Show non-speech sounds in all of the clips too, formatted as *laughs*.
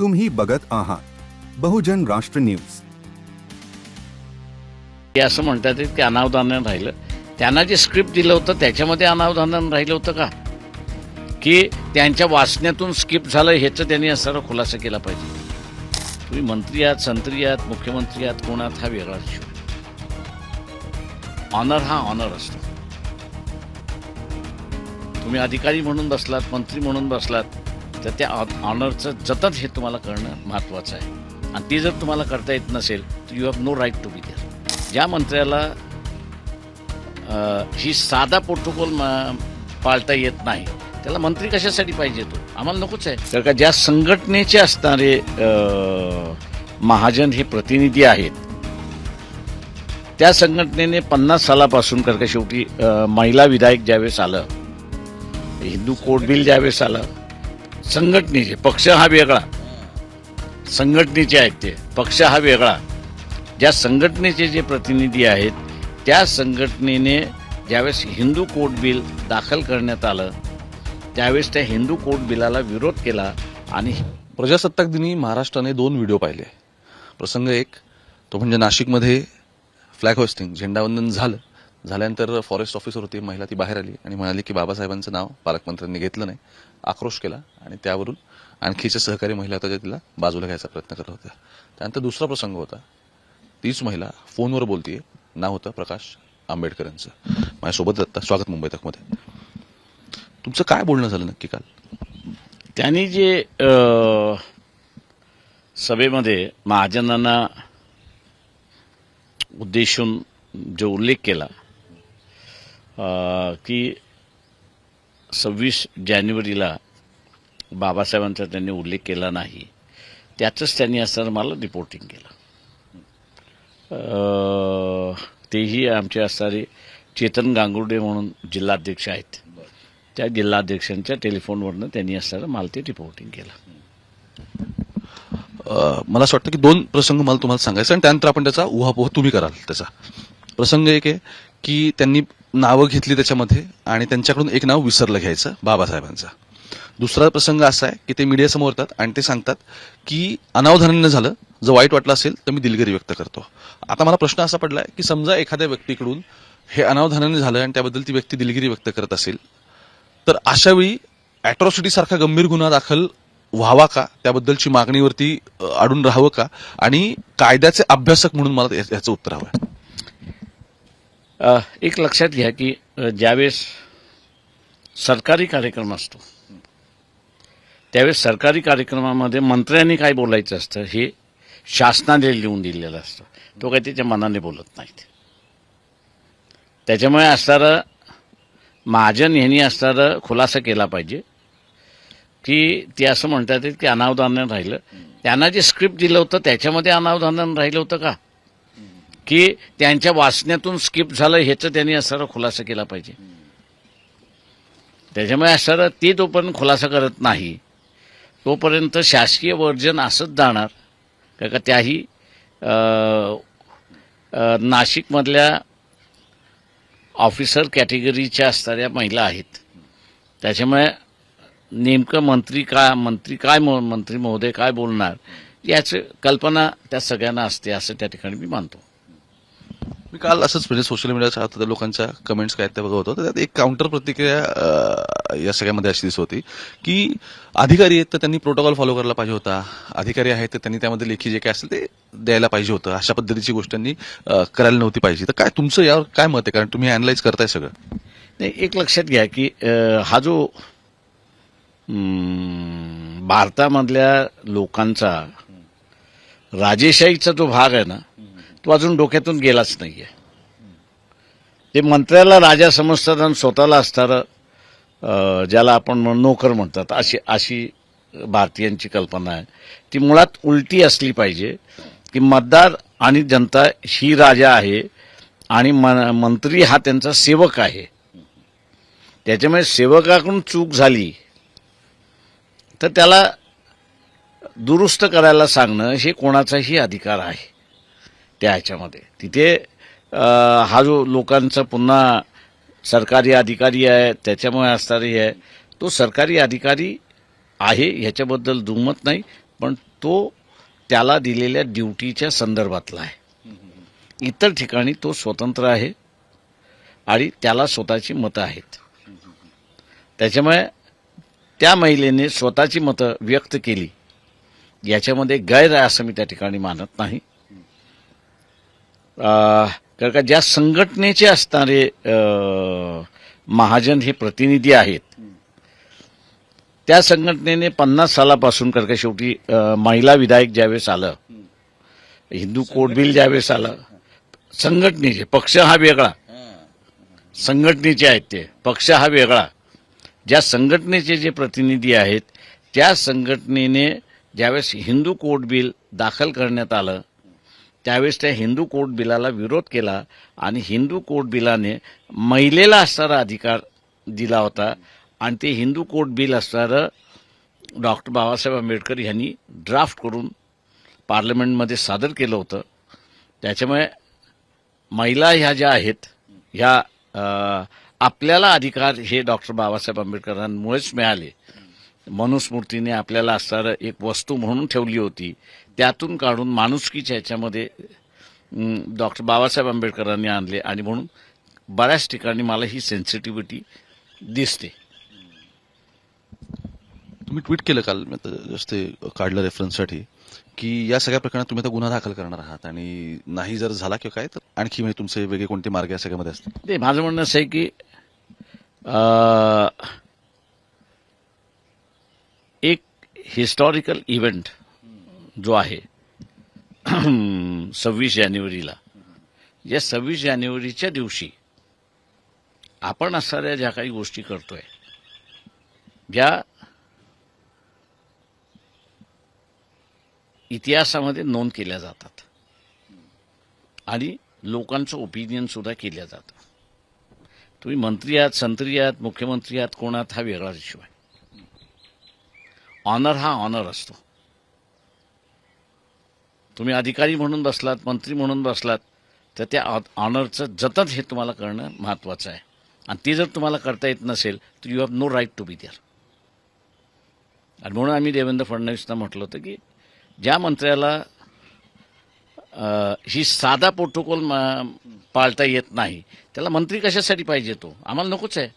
तुम्ही बघत आहात. बहुजन राष्ट्र न्यूज. ते असं म्हणतात की अनावधानानं राहिलं. त्यांना जे स्क्रिप्ट दिलं होतं त्याच्यामध्ये अनावधानानं राहिलं होतं का? की त्यांच्या वाचण्यातून स्किप झालं ह्याचं त्यांनी असा खुलासा केला पाहिजे. तुम्ही मंत्री आहात संत्री आहात मुख्यमंत्री आहात कोण आहात हा वेगळा विषय ऑनर हा ऑनर असतो. तुम्ही अधिकारी म्हणून बसलात मंत्री म्हणून बसलात तर त्या ऑनरचं जतन हे तुम्हाला करणं महत्त्वाचं आहे. आणि ते जर तुम्हाला करता येत नसेल तर you have no right to be there ज्या मंत्र्याला ही साधा प्रोटोकॉल पाळता येत नाही त्याला मंत्री कशासाठी पाहिजे तो? आम्हाला नकोच आहे. तर का ज्या संघटनेचे असणारे महाजन हे प्रतिनिधी आहेत त्या संघटनेने पन्नास सालापासून कर का शेवटी महिला विधायक ज्यावेळेस आलं हिंदू कोड बिल ज्यावेळेस आलं संघटनेचे पक्ष हा वेगळा. संघटनेचे आहेत ते पक्ष हा वेगळा. ज्या संघटनेचे जे प्रतिनिधी आहेत त्या संघटनेने ज्यावेळेस हिंदू कोर्ट बिल दाखल करण्यात आलं त्यावेळेस त्या हिंदू कोर्ट बिलाला विरोध केला आणि प्रजासत्ताक दिनी महाराष्ट्राने दोन व्हिडिओ पाहिले. प्रसंग एक तो म्हणजे नाशिकमध्ये फ्लॅग होस्टिंग झेंडावंदन झालं. झाल्यानंतर फॉरेस्ट ऑफिसर होती महिला ती बाहेर आली आणि म्हणाली की बाबासाहेबांचं नाव पालकमंत्र्यांनी घेतलं नाही. आक्रोश केला आणि त्यावरून आणखीच्या सहकारी महिला होत्या ज्या तिला बाजूला घ्यायचा प्रयत्न करत होत्या. त्यानंतर दुसरा प्रसंग होता. तीच महिला फोनवर बोलतीये. नाव होतं प्रकाश आंबेडकर यांचं माझ्यासोबत आता स्वागत मुंबई तकमध्ये. तुमचं काय बोलणं झालं नक्की काल? त्यांनी जे सभेमध्ये महाजनांना उद्देशून जो उल्लेख केला की सव्वीस जानेवारीला बाबासाहेबांचा त्यांनी उल्लेख केला नाही त्याचंच त्यांनी असं मला रिपोर्टिंग केलं. तेही आमचे असणारे चेतन गांगुर्डे म्हणून जिल्हाध्यक्ष आहेत. त्या जिल्हाध्यक्षांच्या टेलिफोनवरनं त्यांनी असणारं मला ते रिपोर्टिंग केलं. मला असं वाटतं की दोन प्रसंग मला तुम्हाला सांगायचं आणि त्यानंतर आपण त्याचा उहापोह तुम्ही कराल त्याचा. प्रसंग एक आहे की त्यांनी नावं घेतली त्याच्यामध्ये आणि त्यांच्याकडून एक नाव विसरलं घ्यायचं बाबासाहेबांचं. दुसरा प्रसंग असा आहे की ते मीडियासमोर येतात आणि ते सांगतात की अनावधानानं झालं जर वाईट वाटलं असेल तर मी दिलगिरी व्यक्त करतो. आता मला प्रश्न असा पडलाय की समजा एखाद्या व्यक्तीकडून हे अनावधानाने झालं आणि त्याबद्दल ती व्यक्ती दिलगिरी व्यक्त करत असेल तर अशा वेळी अॅट्रॉसिटी सारखा गंभीर गुन्हा दाखल व्हावा का? त्याबद्दलची मागणीवरती अडून राहावं का? आणि कायद्याचे अभ्यासक म्हणून मला या- याचं उत्तर हवं आहे एक लक्षात घ्या की ज्यावेळेस सरकारी कार्यक्रम असतो त्यावेळेस सरकारी कार्यक्रमामध्ये मंत्र्यांनी काय बोलायचं असतं हे शासनाने लिहून दिलेलं असतं. तो काही त्याच्या मनाने बोलत नाहीत. त्याच्यामुळे असणारं महाजन यांनी असणारं खुलासा केला पाहिजे की ते असं म्हणतात की अनावधानानं राहिलं. त्यांना जे स्क्रिप्ट दिलं होतं त्याच्यामध्ये अनावधान राहिलं होतं का? की त्यांच्या वाचण्यातून स्किप झालं ह्याचं त्यांनी असणारा खुलासा केला पाहिजे. त्याच्यामुळे असणारा ते तोपर्यंत खुलासा करत नाही. तोपर्यंत शासकीय वर्जन असंच जाणार. का का त्याही नाशिकमधल्या ऑफिसर कॅटेगरीच्या असणाऱ्या महिला आहेत. त्याच्यामुळे नेमकं मंत्री का मंत्री काय मंत्री महोदय काय बोलणार याची कल्पना त्या सगळ्यांना असते असं त्या ठिकाणी मी मानतो. मी काल असंच म्हणजे सोशल मीडियाच्या आता लोकांच्या कमेंट्स काय त्या बघत होतो. तर त्यात एक काउंटर प्रतिक्रिया या सगळ्यामध्ये अशी दिसत होती की अधिकारी आहेत तर त्यांनी प्रोटोकॉल फॉलो करायला पाहिजे होता. अधिकारी आहेत तर त्यांनी त्यामध्ये लेखी जे काय असेल ते द्यायला पाहिजे होतं. अशा पद्धतीची गोष्ट त्यांनी करायला नव्हती पाहिजे. तर काय तुमचं यावर काय मत आहे? कारण तुम्ही अनालाइज करताय सगळं. नाही एक लक्षात घ्या की हा जो भारतामधल्या लोकांचा राजेशाहीचा जो भाग आहे ना तो अजून डोक्यातून गेलाच नाही आहे ते मंत्र्याला राजा समजतात आणि स्वतःला असणारं ज्याला आपण नोकर म्हणतात अशी अशी भारतीयांची कल्पना आहे. ती मुळात उलटी असली पाहिजे की मतदार आणि जनता ही राजा आहे आणि मंत्री हा त्यांचा सेवक आहे. त्याच्यामुळे सेवकाकडून चूक झाली तर त्याला दुरुस्त करायला सांगणं हे कोणाचाही अधिकार आहे. त्या ह्याच्यामध्ये. तिथे हा जो लोकांचा पुन्हा सरकारी अधिकारी आहे त्याच्यामुळे असणारी आहे तो सरकारी अधिकारी आहे ह्याच्याबद्दल दुमत नाही पण तो त्याला दिलेल्या ड्युटीच्या संदर्भातला आहे. इतर ठिकाणी तो स्वतंत्र आहे आणि त्याला स्वतःची मतं आहेत. त्याच्यामुळे त्या महिलेने स्वतःची मतं व्यक्त केली. याच्यामध्ये गैर आहे असं मी त्या ठिकाणी मानत नाही. कारण का ज्या संघटनेचे असणारे महाजन हे प्रतिनिधी आहेत त्या संघटनेने पन्नास सालापासून कारण का शेवटी महिला विधायक ज्यावेळेस आलं हिंदू कोड बिल ज्यावेळेस आलं संघटनेचे पक्ष हा वेगळा. संघटनेचे आहेत ते पक्ष हा वेगळा. ज्या संघटनेचे जे प्रतिनिधी आहेत त्या संघटनेने ज्यावेळेस हिंदू कोड बिल दाखल करण्यात आलं त्यावेळेस त्या हिंदू कोर्ट बिलाला विरोध केला आणि हिंदू कोर्ट बिलाने महिलेला असणारा अधिकार दिला होता. आणि ते हिंदू कोर्ट बिल असणारं डॉक्टर बाबासाहेब आंबेडकर यांनी ड्राफ्ट करून पार्लमेंटमध्ये सादर केलं होतं. त्याच्यामुळे महिला ह्या ज्या आहेत ह्या आपल्याला अधिकार हे डॉक्टर बाबासाहेब आंबेडकरांमुळेच मिळाले. मनुस्मृतीने आपल्याला असणारं एक वस्तू म्हणून ठेवली होती. त्यातून काढून माणुसकीच्या ह्याच्यामध्ये डॉक्टर बाबासाहेब आंबेडकरांनी आणले आणि म्हणून बऱ्याच ठिकाणी मला ही सेन्सिटिव्हिटी दिसते. तुम्ही ट्विट केलं काल ते काढलं रेफरन्ससाठी की या सगळ्या प्रकरणात तुम्ही आता गुन्हा दाखल करणार आहात आणि नाही जर झाला किंवा काय तर आणखी म्हणजे तुमचे वेगळे कोणते मार्ग या सगळ्यामध्ये असतील? ते माझं म्हणणं असं आहे की एक हिस्टॉरिकल इव्हेंट जो आहे सव्वीस जानेवारीला. या सव्वीस जानेवारीच्या दिवशी आपण असणाऱ्या ज्या काही गोष्टी करतोय ज्या इतिहासामध्ये नोंद केल्या जातात. आणि लोकांचं ओपिनियन सुद्धा केल्या जातं. तुम्ही मंत्री आहात संत्री आहात मुख्यमंत्री आहात कोण आहात हा वेगळा इश्यू आहे. ऑनर हा ऑनर असतो. तुम्ही अधिकारी म्हणून बसलात मंत्री म्हणून बसलात तर त्या ऑनरचं जतन हे तुम्हाला करणं महत्त्वाचं आहे. आणि ते जर तुम्हाला करता येत नसेल तर you have no right to be there आणि म्हणून आम्ही देवेंद्र फडणवीसना म्हटलं होतं की ज्या मंत्र्याला ही साधा प्रोटोकॉल पाळता येत नाही त्याला मंत्री कशासाठी पाहिजे तो? आम्हाला नकोच आहे.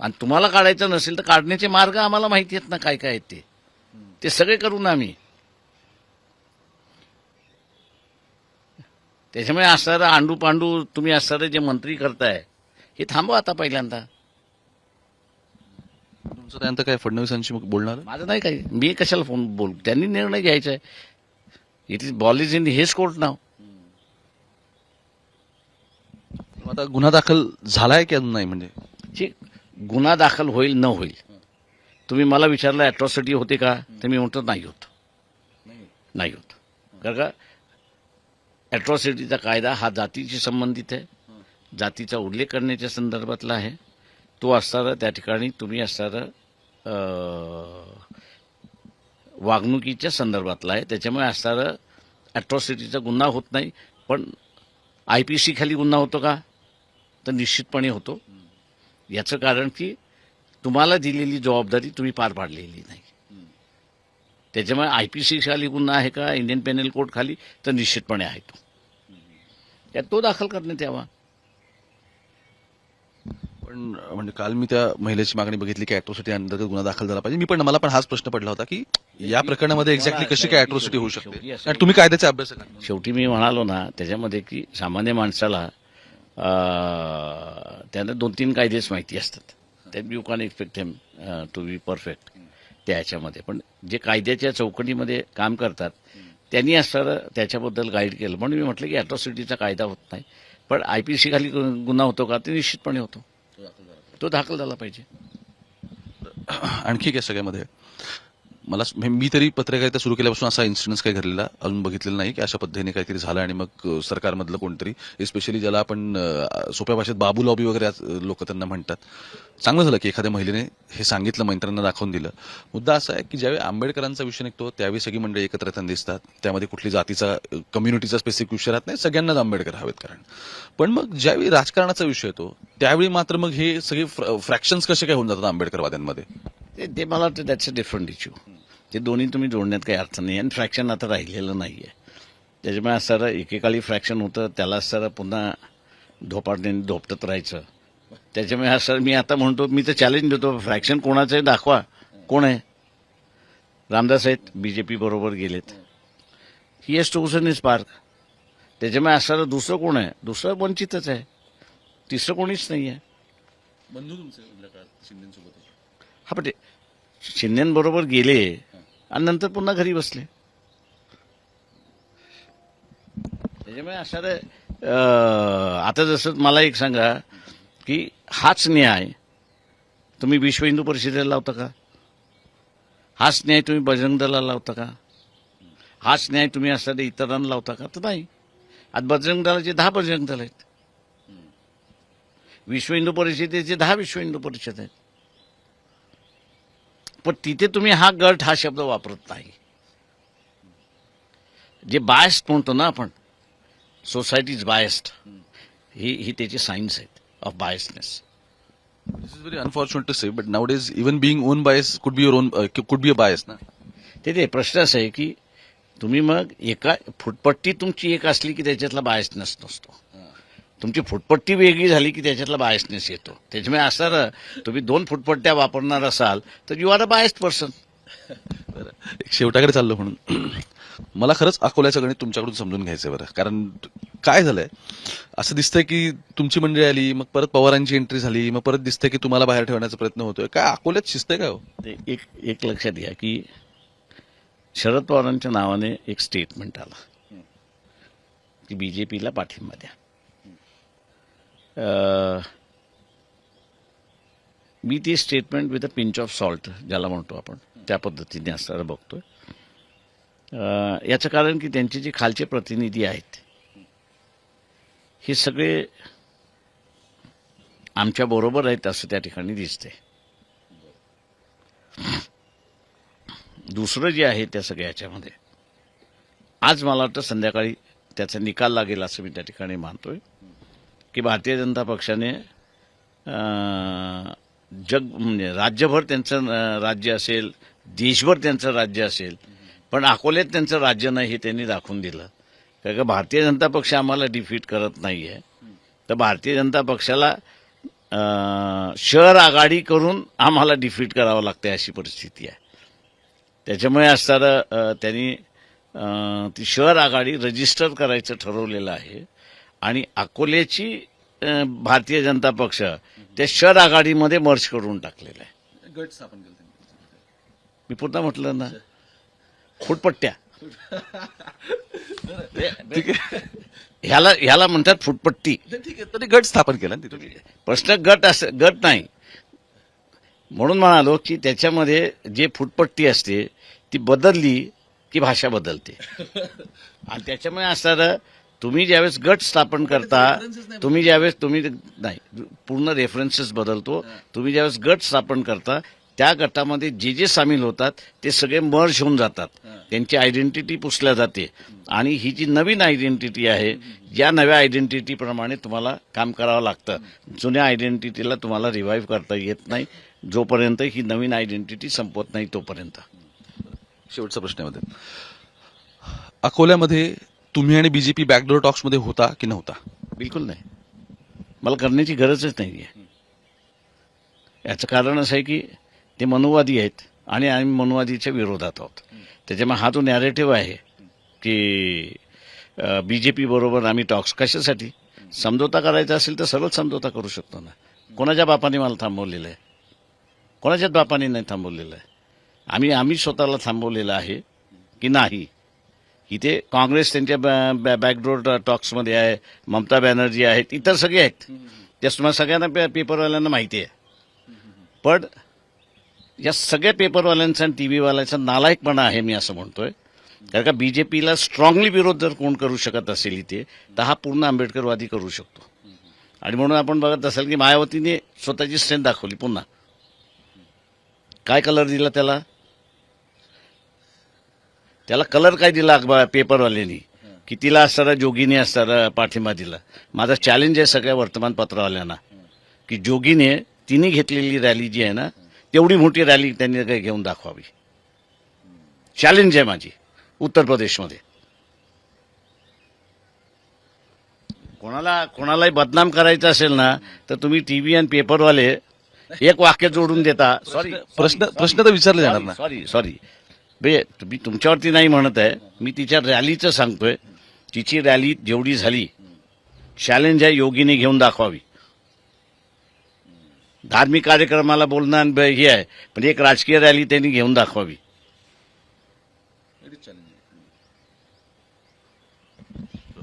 आणि तुम्हाला काढायचं नसेल तर काढण्याचे मार्ग आम्हाला माहिती आहेत ना काय काय आहेत ते. ते सगळे करू ना आम्ही. त्याच्यामुळे असणारं आंडू पांडू तुम्ही असणारे जे मंत्री करताय हे थांबवा आता पहिल्यांदा. तुमचं त्यानंतर काय फडणवीसांशी बोलणार? माझं नाही काही मी कशाला फोन बोलू? त्यांनी निर्णय घ्यायचा आहे. It is ball is in हेच कोर्ट नाव आता गुन्हा दाखल झालाय की अजून नाही म्हणजे? गुन्हा दाखल होईल न होईल. तुम्ही मला विचारलं अॅट्रॉसिटी होते का? तर मी म्हणतो नाही होत. नाही होत. कारण का? अॅट्रॉसिटीचा कायदा हा जातीशी संबंधित आहे. जातीचा उल्लेख करण्याच्या संदर्भातला आहे. तो असणारा त्या ठिकाणी तुम्ही असणारं वागणुकीच्या संदर्भातला आहे. त्याच्यामुळे असणारं अॅट्रॉसिटीचा गुन्हा होत नाही. पण आय पी सी खाली गुन्हा होतो का? तर निश्चितपणे होतो. याचं कारण की तुम्हाला दिलेली जबाबदारी तुम्ही पार पाडलेली नाही. त्याच्यामुळे आय पी सी खाली गुन्हा आहे का इंडियन पेनल कोड खाली तर निश्चितपणे आहे तो. त्यात तो दाखल करण्यात यावा. पण म्हणजे काल मी त्या महिलेची मागणी बघितली की अॅट्रोसिटी अंतर्गत गुन्हा दाखल झाला पाहिजे. मी पण मला पण हाच प्रश्न पडला होता की या प्रकरणामध्ये एक्झॅक्टली कशी काय अॅट्रोसिटी होऊ शकते? तुम्ही कायद्याचे अभ्यास शेवटी मी म्हणालो ना त्याच्यामध्ये की सामान्य माणसाला त्यांना दोन तीन कायदेच माहिती असतात. त्यात you can expect them to be perfect त्या ह्याच्यामध्ये पण जे कायद्याच्या चौकटीमध्ये काम करतात त्यांनी असणारं त्याच्याबद्दल गाईड केलं. म्हणून मी म्हटलं की अॅट्रॉसिटीचा कायदा होत नाही. पण आय पी सी खाली गु- गुन्हा होतो का? ते निश्चितपणे होतो. तो दाखल झाला पाहिजे. आणखी काय सगळ्यामध्ये. मला मी तरी पत्रकारिता सुरू केल्यापासून असा इन्सिडन्स काही घडलेला अजून बघितलेला नाही की अशा पद्धतीने काहीतरी झालं आणि मग सरकारमधलं कोणतरी स्पेशली ज्याला आपण सोप्या भाषेत बाबू लॉबी वगैरे लोक त्यांना म्हणतात. चांगलं झालं की एखाद्या महिलेने हे सांगितलं मंत्र्यांना दाखवून दिलं. मुद्दा असा आहे की ज्यावेळी आंबेडकरांचा विषय निघतो त्यावेळी सगळी मंडळी एकत्र येताना दिसतात. त्यामध्ये कुठली जातीचा कम्युनिटीचा स्पेसिफिक विषय राहत नाही. सगळ्यांनाच आंबेडकर हवेत कारण. पण मग ज्यावेळी राजकारणाचा विषय येतो त्यावेळी मात्र मग हे सगळे फ्रॅक्शन्स कसे काय होऊन जातात आंबेडकरवाद्यांमध्ये? ते ते मला वाटतं दॅट्स अ डिफरंट इश्यू ते दोन्ही तुम्ही जोडण्यात काही अर्थ नाही आणि फ्रॅक्शन आता राहिलेलं नाही आहे त्याच्यामुळे सर एकेकाळी फ्रॅक्शन होतं त्याला सर पुन्हा धोपाटणे धोपटत राहायचं. त्याच्यामुळे असं मी आता म्हणतो मी तर चॅलेंज देतो फ्रॅक्शन कोणाचं आहे दाखवा. कोण आहे? रामदास आहेत बी जे पी बरोबर गेलेत. ही एस टोसन इज पार्क त्याच्यामुळे असणारं दुसरं कोण आहे? दुसरं वंचितच आहे. तिसरं कोणीच नाही आहे बंधू तुमचे शिंदेसोबत हा पण ते शिंदेबरोबर गेले आणि नंतर पुन्हा घरी बसले. त्याच्यामुळे अशा रे, आता जसं मला एक सांगा की हाच न्याय तुम्ही विश्व हिंदू परिषदेला लावता का? हाच न्याय तुम्ही बजरंग दलाला लावता का? हाच न्याय तुम्ही असणारे इतरांना लावता का? तर नाही. आज बजरंग दलाचे दहा बजरंग दल आहेत. विश्व हिंदू परिषदेचे दहा विश्व हिंदू परिषद आहेत. पण तिथे तुम्ही हा गट हा शब्द वापरत नाही. जे बायस्ड म्हणतो ना आपण सोसायटी इज बायस्ड ही ही त्याची सायन्स आहेत of biasness this is very unfortunate to say but nowadays even being own bias could be your on could be a bias ना ते ते प्रश्न असा आहे की तुम्ही मग एका फुटपट्टी तुमची एक असली की त्याच्यातला बायसनेस नसतो. तुमची फुटपट्टी वेगळी झाली की त्याच्यातला बायसनेस येतो. त्याच्यामुळे असं तुम्ही दोन फुटपट्ट्या वापरणार असाल तर you are a biased person बरं. एक शेवटाकडे चाललो म्हणून. मला खरंच अकोल्याचं गणित तुमच्याकडून समजून घ्यायचं बरं. कारण काय झालंय? असं दिसतंय की तुमची मंडळी आली मग परत पवारांची एंट्री झाली मग परत दिसतंय की तुम्हाला बाहेर ठेवण्याचा प्रयत्न होतोय. काय अकोल्यात शिस्तय काय हो? एक एक लक्षात घ्या की शरद पवारांच्या नावाने एक स्टेटमेंट आला. की बी जे पीला पाठिंबा द्या. मी ती statement with a pinch of salt ज्याला म्हणतो आपण त्या पद्धतीने असताना बघतोय. याचं कारण की त्यांचे जे खालचे प्रतिनिधी आहेत हे सगळे आमच्या बरोबर आहेत असं त्या ठिकाणी दिसते दुसरं जे आहे त्या सगळ्या याच्यामध्ये आज मला वाटतं संध्याकाळी त्याचा निकाल लागेल असं मी त्या ठिकाणी मानतोय. की भारतीय जनता पक्षाने जग म्हणजे राज्यभर त्यांचं राज्य असेल देशभर त्यांचं राज्य असेल पण अकोल्यात त्यांचं राज्य नाही हे त्यांनी दाखवून दिलं. कारण का भारतीय जनता पक्ष आम्हाला डिफीट करत नाही आहे तर भारतीय जनता पक्षाला शहर आघाडी करून आम्हाला डिफीट करावं लागते अशी परिस्थिती आहे. त्याच्यामुळे असणारं त्यांनी ती शहर आघाडी रजिस्टर करायचं ठरवलेलं आहे. आणि अकोल्याची भारतीय जनता पक्ष त्या शहर आघाडीमध्ये मर्ज करून टाकलेलं आहे. गट स्थापन केलं मी पुन्हा म्हटलं ना फुटपट्ट्या. ह्याला ह्याला म्हणतात फुटपट्टी. ठीक आहे. तरी गट स्थापन केला प्रश्न गट अस गट नाही. म्हणून म्हणालो की त्याच्यामध्ये जे फुटपट्टी असते ती बदलली की भाषा बदलते. *laughs* आणि त्याच्यामुळे असताना तुम्ही ज्यावेळेस गट स्थापन करता तुम्ही ज्यावेळेस तुम्ही नाही पूर्ण रेफरन्सेस बदलतो. तुम्ही ज्यावेळेस गट स्थापन करता त्या गटामध्ये जे जे सामील होतात ते सगळे मर्ज होऊन जातात. त्यांची आयडेंटिटी पुसल्या जाते. आणि ही जी नवीन आयडेंटिटी आहे या नव्या आयडेंटिटीप्रमाणे तुम्हाला काम करावं लागतं. जुन्या आयडेंटिटीला तुम्हाला रिवाईव्ह करता येत नाही. जोपर्यंत ही नवीन आयडेंटिटी संपवत नाही तोपर्यंत. शेवटचा प्रश्न आहे मध्ये. अकोल्यामध्ये तुम्ही आणि बीजेपी बॅकडोर टॉक्समध्ये होता की नव्हता? बिलकुल नाही. मला करण्याची गरजच नाही आहे याचं कारण असं आहे की ते मनुवादी आहेत आणि आम्ही मनुवादीच्या विरोधात आहोत. त्याच्यामुळे हा जो नॅरेटिव्ह आहे की बी जे पी बरोबर आम्ही टॉक्स कशासाठी? समझोता करायचा असेल तर सरळ समझोता करू शकतो ना. कोणाच्या बापाने मला थांबवलेलं आहे? कोणाच्याच बापाने नाही थांबवलेलं आहे? आम्ही आम्ही स्वतःला थांबवलेलं आहे की नाही? इथे काँग्रेस त्यांच्या बॅ- बॅ- बॅकडोर टॉक्समध्ये आहे. ममता बॅनर्जी आहेत. इतर सगळे आहेत. त्या तुम्हाला सगळ्यांना पे- पेपरवाल्यांना माहिती आहे. पण या सगळ्या पेपरवाल्यांचा आणि टी व्हीवाल्यांचा नालायकपणा आहे मी असं म्हणतोय. कारण का बी जे पीला स्ट्रॉंगली विरोध जर कोण करू शकत असेल इथे तर हा पूर्ण आंबेडकरवादी करू शकतो. आणि म्हणून आपण बघत असाल की मायावतीने स्वतःची स्ट्रेंथ दाखवली पुन्हा. काय कलर दिला त्याला? त्याला कलर काय दिला अखबार पेपरवाल्यांनी की तिला असताना जोगीने असताना पाठिंबा दिला. माझा चॅलेंज आहे सगळ्या वर्तमानपत्रवाल्यांना. की जोगीने तिने घेतलेली रॅली जी आहे ना तेवढी मोठी रॅली त्यांनी काही घेऊन दाखवावी. चॅलेंज आहे माझी उत्तर प्रदेशमध्ये. कोणाला कोणालाही बदनाम करायचं असेल ना तर तुम्ही टीव्ही आणि पेपरवाले एक वाक्य जोडून देता. सॉरी प्रश्न प्रश्न तर विचारले जाणार ना. सॉरी सॉरी बे तुम्ही तुमच्यावरती नाही म्हणत आहे. मी तिच्या रॅलीचं सांगतोय. तिची रॅली जेवढी झाली चॅलेंज आहे योगीने घेऊन दाखवावी. धार्मिक कार्यक्रमाला बोलणं आणि हे आहे. पण एक राजकीय रॅली त्यांनी घेऊन दाखवावी.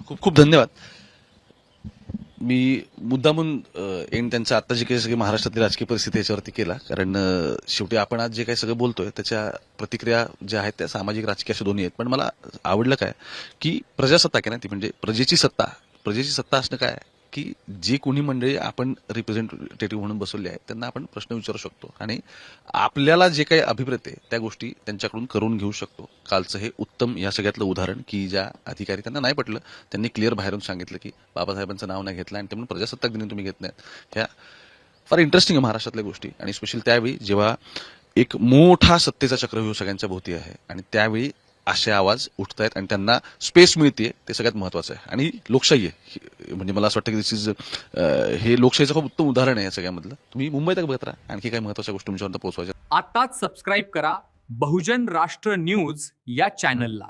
खूप खूप धन्यवाद. मी मुद्दामून एंड त्यांच्या आता जे काही सगळी महाराष्ट्रातली राजकीय परिस्थिती याच्यावरती केला. कारण शेवटी आपण आज जे काही सगळं बोलतोय त्याच्या प्रतिक्रिया ज्या आहेत त्या सामाजिक राजकीय अशा दोन्ही आहेत. पण मला आवडलं काय की प्रजासत्ताक आहे ना ती. म्हणजे प्रजेची सत्ता. प्रजेची सत्ता असणं काय? की जी कोणी मंडळी आपण रिप्रेझेंटेटिव्ह म्हणून बसवली आहे त्यांना आपण प्रश्न विचारू शकतो. आणि आपल्याला जे काही अभिप्रेत आहे त्या गोष्टी त्यांच्याकडून करून घेऊ शकतो. कालचं हे उत्तम या सगळ्यातलं उदाहरण की ज्या अधिकारी त्यांना नाही पटलं त्यांनी क्लिअर बाहेरून सांगितलं की बाबासाहेबांचं नाव नाही घेतलं आणि ते म्हणून प्रजासत्ताक दिन तुम्ही घेत नाहीत. ह्या फार इंटरेस्टिंग आहे महाराष्ट्रातल्या गोष्टी. आणि स्पेशल त्यावेळी जेव्हा एक मोठा सत्तेचा चक्रव्यूह हो सगळ्यांच्या भोवती आहे आणि त्यावेळी असे आवाज उठत आहेत आणि त्यांना स्पेस मिळते ते सगळ्यात महत्वाचं आहे. आणि लोकशाही आहे. म्हणजे मला असं वाटतं की दिस इज हे लोकशाहीचं खूप उत्तम उदाहरण आहे या सगळ्यामधलं. तुम्ही मुंबईत बघत राहा. आणखी काही महत्त्वाच्या गोष्टी तुमच्यापर्यंत पोहोचवायच्या आताच सबस्क्राईब करा बहुजन राष्ट्र न्यूज या चॅनलला